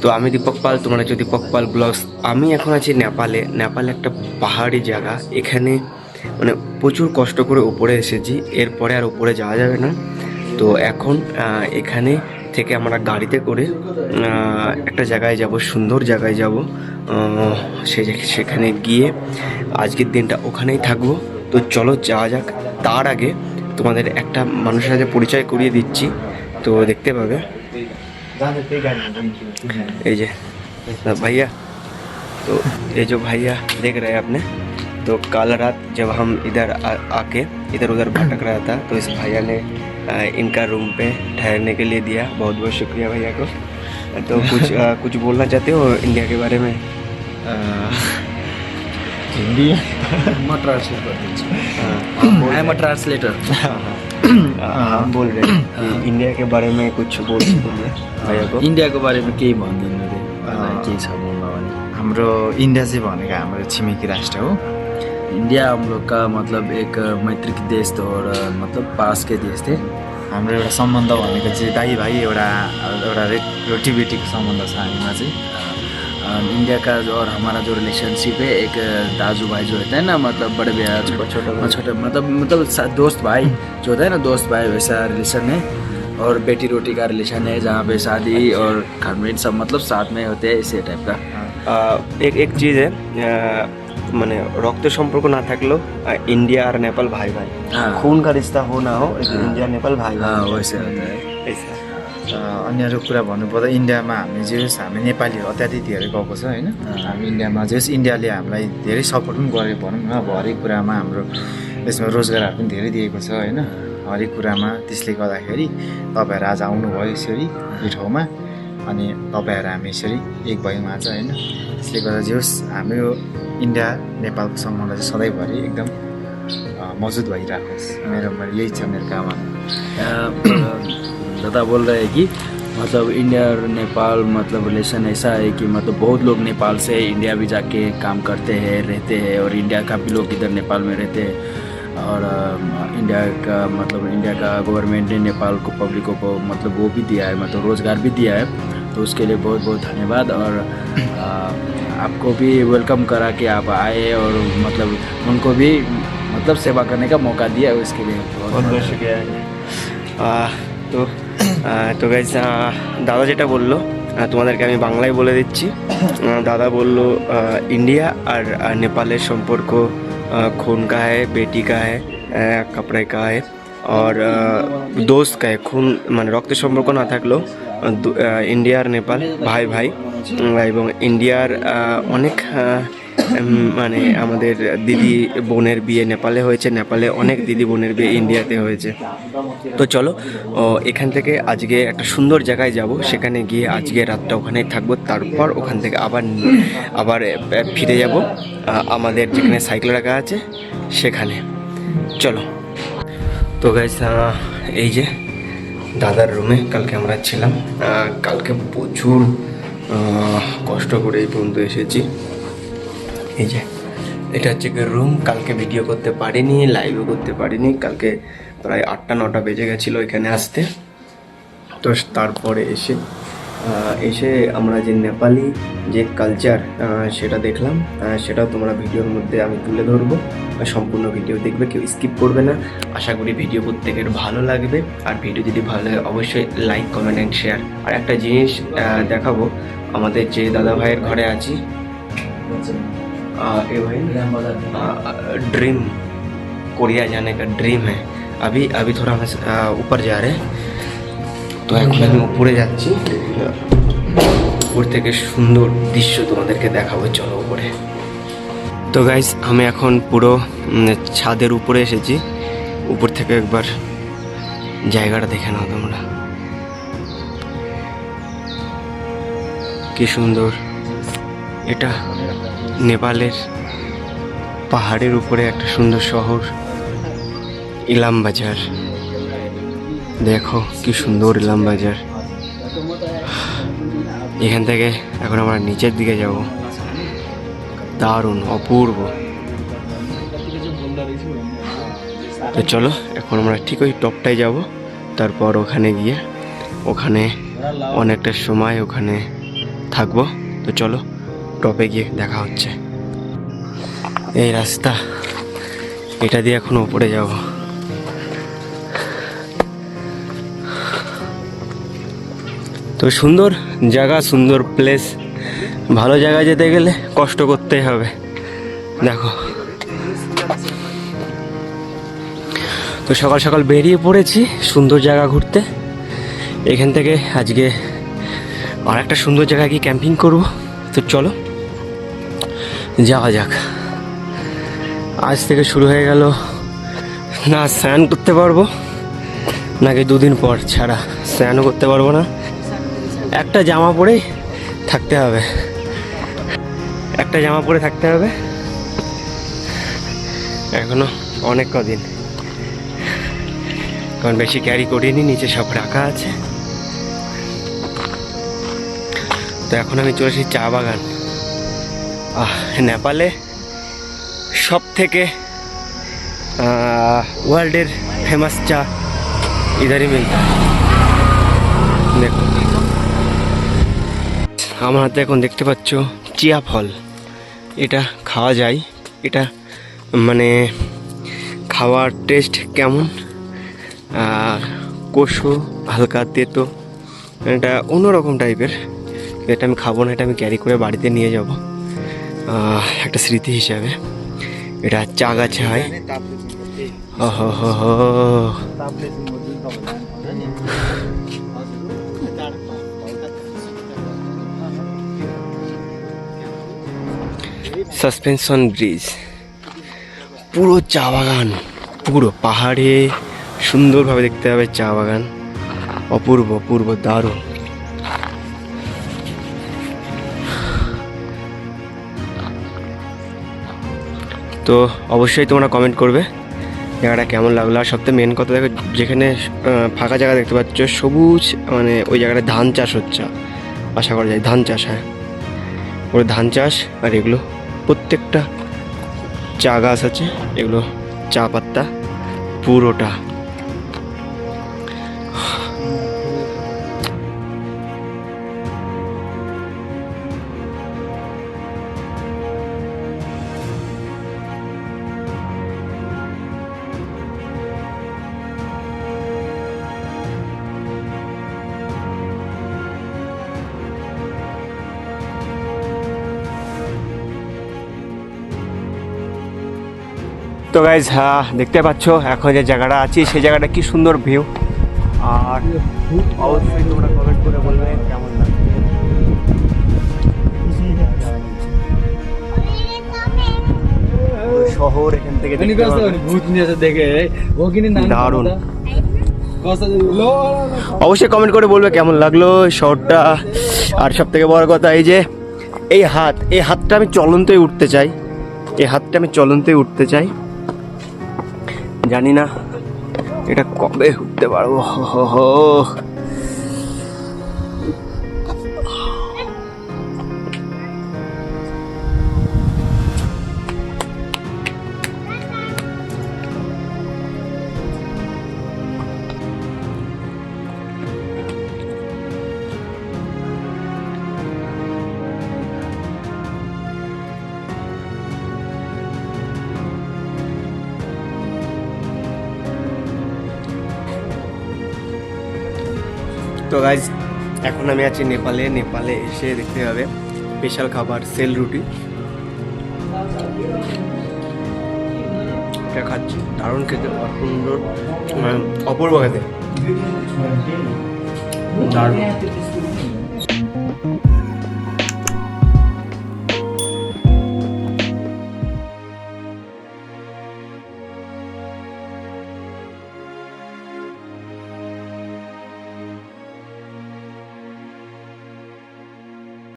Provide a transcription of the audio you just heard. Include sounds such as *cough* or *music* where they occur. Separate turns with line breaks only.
তো আমি দীপক পাল, তোমরা হচ্ছে দীপক পাল ব্লগস। আমি এখন আছি নেপালে। নেপালে একটা পাহাড়ি জায়গা। এখানে মানে প্রচুর কষ্ট করে উপরে এসেছি। এরপরে আর উপরে যাওয়া যাবে না। তো এখন এখানে থেকে আমরা গাড়িতে করে একটা জায়গায় যাব, সুন্দর জায়গায় যাব। সে সেখানে গিয়ে আজকের দিনটা ওখানেই থাকব। তো চলো যাওয়া যাক। তার আগে তোমাদের একটা মানুষের সাথে পরিচয় করিয়ে দিচ্ছি। তো দেখতে পাবে। ये जे भैया तो ये जो भैया देख रहे हैं आपने तो कल रात जब हम इधर आ, आके इधर उधर भटक रहा था तो इस भैया ने आ, इनका रूम पे ठहरने के लिए दिया। बहुत बहुत शुक्रिया भैया को। तो कुछ आ, *laughs* कुछ बोलना चाहते हो इंडिया के बारे में?
हिंदी
म ट्रान्सलेट गरिदिन्छु
हाँ,
आई एम अ ट्रान्सलेटर
हम बोल रहे हैं इंडिया के बारे में कुछ बोल सकते भैया को?
इन्डियाको बारेमा केही भनिदिनु रे। केही छ मनमा भने।
हाम्रो इन्डिया चाहिँ भनेको हाम्रो छिमेकी राष्ट्र हो।
इंडिया हम लोग का मतलब एक मैत्रिक देश तो और मतलब पास के देश थे।
हाम्रो एउटा सम्बन्ध भनेको चाहिँ दाइ भाइ एउटा एउटा रे रोटीबेटीको सम्बन्ध छ हामीमा चाहिँ।
इंडिया का जो और हमारा जो रिलेशनशिप है एक दाजू भाई जो होता है ना मतलब बड़े भैया छोटा
छोटा भाई।
छोटा मतलब मतलब सा- दोस्त भाई जो होता है ना दोस्त भाई वैसा रिलेशन है और बेटी रोटी का रिलेशन है जहाँ पे शादी और खानपीन सब मतलब साथ में होते हैं इसी टाइप का
আহ, এক এক চিজ है আহ, মানে রক্ত সম্পর্ক না থাকলেও আহ, ইন্ডিয়া আর নেপাল ভাই ভাই
हाँ
खून का रिश्ता हो ना हो लेकिन इंडिया
अन्य अरू कुरा भन्नुपर्दा इन्डियामा हामी जे होस् हामी नेपालीहरू अत्याधिक धेरै गएको छ होइन? हामी इन्डियामा जे होस् इन्डियाले हामीलाई धेरै सपोर्ट पनि गरेको भनौँ न। अब हरेक कुरामा हाम्रो यसमा रोजगारहरू पनि धेरै दिएको छ होइन? हरेक कुरामा त्यसले गर्दाखेरि तपाईँहरू आज आउनुभयो यसरी यो ठाउँमा अनि तपाईँहरू हामी यसरी एक भयौँ आज होइन? त्यसले गर्दा जे होस् हाम्रो इन्डिया नेपालको सम्बन्ध चाहिँ सधैँभरि एकदम मजबुत भइराखोस् मेरो मेरो यही छ मेरो कामना।
दादा बोल रहे हैं कि मतलब इंडिया और नेपाल मतलब रिलेशन ऐसा है कि मतलब बहुत लोग नेपाल से इंडिया भी जाके काम करते हैं रहते हैं और इंडिया का भी लोग इधर नेपाल में रहते हैं। और इंडिया का मतलब इंडिया का गवर्नमेंट ने नेपाल को पब्लिकों को मतलब वो भी दिया है मतलब रोज़गार भी दिया है। तो उसके लिए बहुत बहुत धन्यवाद और आपको भी वेलकम करा कि आप आए और मतलब उनको भी मतलब सेवा करने का मौका दिया उसके लिए
बहुत बहुत शुक्रिया। তো তো গাইজ দাদা যেটা বলল তোমাদেরকে আমি বাংলায় বলে দিচ্ছি। দাদা বলল ইন্ডিয়া আর নেপালের সম্পর্ক খুন কা হ্যায় বেটি কা হ্যায় কাপড়ে কা হ্যায় আর দোস্ত কা খুন মানে রক্তের সম্পর্ক না থাকলেও ইন্ডিয়া আর নেপাল, ভাই ভাই এবং ইন্ডিয়ার অনেক মানে আমাদের দিদি বোনের বিয়ে নেপালে হয়েছে, নেপালে অনেক দিদি বোনের বিয়ে ইন্ডিয়াতে হয়েছে। তো চলো এখান থেকে আজকে একটা সুন্দর জায়গায় যাব, সেখানে গিয়ে আজকে রাতটা ওখানেই থাকব, তারপর ওখান থেকে আবার আবার ফিরে যাব। আমাদের যেখানে সাইকেল রাখা আছে, সেখানে। চলো। তো গাইজ এই যে দাদার রুমে কালকে আমরা ছিলাম। কালকে প্রচুর কষ্ট করে এই পর্যন্ত এসেছি। এই যে, এটা হচ্ছে কি রুম কালকে ভিডিও করতে পারিনি লাইভও করতে পারিনি, কালকে প্রায় আটটা, নটা বেজে গেছিল এখানে আসতে। তো তারপরে এসে এসে আমরা যে নেপালি যে কালচার সেটা দেখলাম সেটাও তোমরা ভিডিওর মধ্যে আমি তুলে ধরবো। সম্পূর্ণ ভিডিও দেখবে, কেউ স্কিপ করবে না। আশা করি ভিডিও প্রত্যেকের ভালো লাগবে। আর ভিডিও যদি ভালো লাগে, অবশ্যই লাইক কমেন্ট অ্যান্ড শেয়ার আর একটা জিনিস দেখাবো, আমাদের যে দাদা ভাইয়ের ঘরে আছি। ये भाई ड्रीम कोरिया जाने का ड्रीम है अभी अभी थोड़ा हम आ, ऊपर जा रहे हैं তো এখন আমি উপরে যাচ্ছি উপর থেকে সুন্দর দৃশ্য তোমাদেরকে দেখাবো চলো উপরে তো গাইস আমি এখন পুরো উম, ছাদের উপরে এসেছি উপর থেকে একবার জায়গাটা দেখে নাও তোমরা কি সুন্দর এটা নেপালের পাহাড়ের উপরে একটা সুন্দর শহর, ইলাম বাজার। দেখো কি সুন্দর ইলাম বাজার। এখান থেকে এখন আমরা নিচের দিকে যাব। দারুণ, অপূর্ব। তো চলো, এখন আমরা ঠিক ওই টপটায় যাব। তারপর ওখানে গিয়ে, ওখানে অনেকটা সময় ওখানে থাকব। তো চলো টপে গিয়ে দেখা হচ্ছে। এই রাস্তা, এটা দিয়ে এখন উপরে যাব। তো সুন্দর জায়গা, সুন্দর প্লেস ভালো জায়গায় যেতে গেলে কষ্ট করতেই হবে। দেখো। তো সকাল সকাল বেরিয়ে পড়েছি সুন্দর জায়গা ঘুরতে। এখান থেকে আজকে আর একটা সুন্দর জায়গায় গিয়ে ক্যাম্পিং করব। তো চলো। যাওয়া যাক। আজ থেকে শুরু হয়ে গেল। না, স্নান করতে পারব, নাকি দুদিন পর ছাড়া স্নানও করতে পারব না। একটা জামা পরেই থাকতে হবে। একটা জামা পরে থাকতে হবে। এখনও অনেক কদিন। কারণ বেশি ক্যারি করিনি, নিচে সব রাখা আছে। তো এখন আমি চলে চা বাগান। নেপালে সব থেকে ওয়ার্ল্ডের ফেমাস চা ইধারই মিলতা। দেখো। আমার হাতে এখন দেখতে পাচ্ছ চিয়া ফল। এটা খাওয়া যায়। এটা মানে খাওয়ার টেস্ট কেমন? আর কষু, হালকা তেতো, এটা অন্যরকম টাইপের এটা আমি খাব, না এটা আমি ক্যারি করে বাড়িতে নিয়ে যাব। একটা স্মৃতি হিসাবে। এটা চা গাছে হয় সাসপেনশন ব্রিজ পুরো চা বাগান, পুরো পাহাড়ে সুন্দরভাবে দেখতে হবে চা বাগান। অপূর্ব অপূর্ব, দারুণ। তো অবশ্যই তোমরা কমেন্ট করবে। জায়গাটা কেমন লাগল? আর সবথেকে মেন কথা দেখো, যেখানে ফাঁকা জায়গা দেখতে পাচ্ছ, সবুজ মানে ওই জায়গাটা ধান চাষ হচ্ছে। আশা করা যায় ধান চাষ হয়। ওর ধান চাষ আর এগুলো, প্রত্যেকটা চা গাছ আছে, এগুলো চা পাত্তা পুরোটা। তো গাইজ হ্যাঁ, দেখতে পাচ্ছ এখন যে জায়গাটা আছি সেই জায়গাটা কি সুন্দর ভিউ আর অবশ্যই তোমরা কমেন্ট করে বলবে কেমন শহর এখান থেকে
ভূত নিয়ে দেখে ও
দারুণ। অবশ্যই কমেন্ট করে বলবে কেমন লাগল শহরটা। আর সব থেকে বড় কথা এই যে এই হাত এই হাতটা আমি চলন্তই উঠতে চাই। এই হাতটা আমি চলন্তই উঠতে চাই। জানি না। এটা কবে উঠতে পারব? হো হো তো গাইজ এখন আমি আছি নেপালে। নেপালে এসে দেখতে হবে স্পেশাল খাবার, সেল রুটি। খাচ্ছি। দারুণ খেতে সুন্দর মানে অপূর্ব খেতে। দারুণ।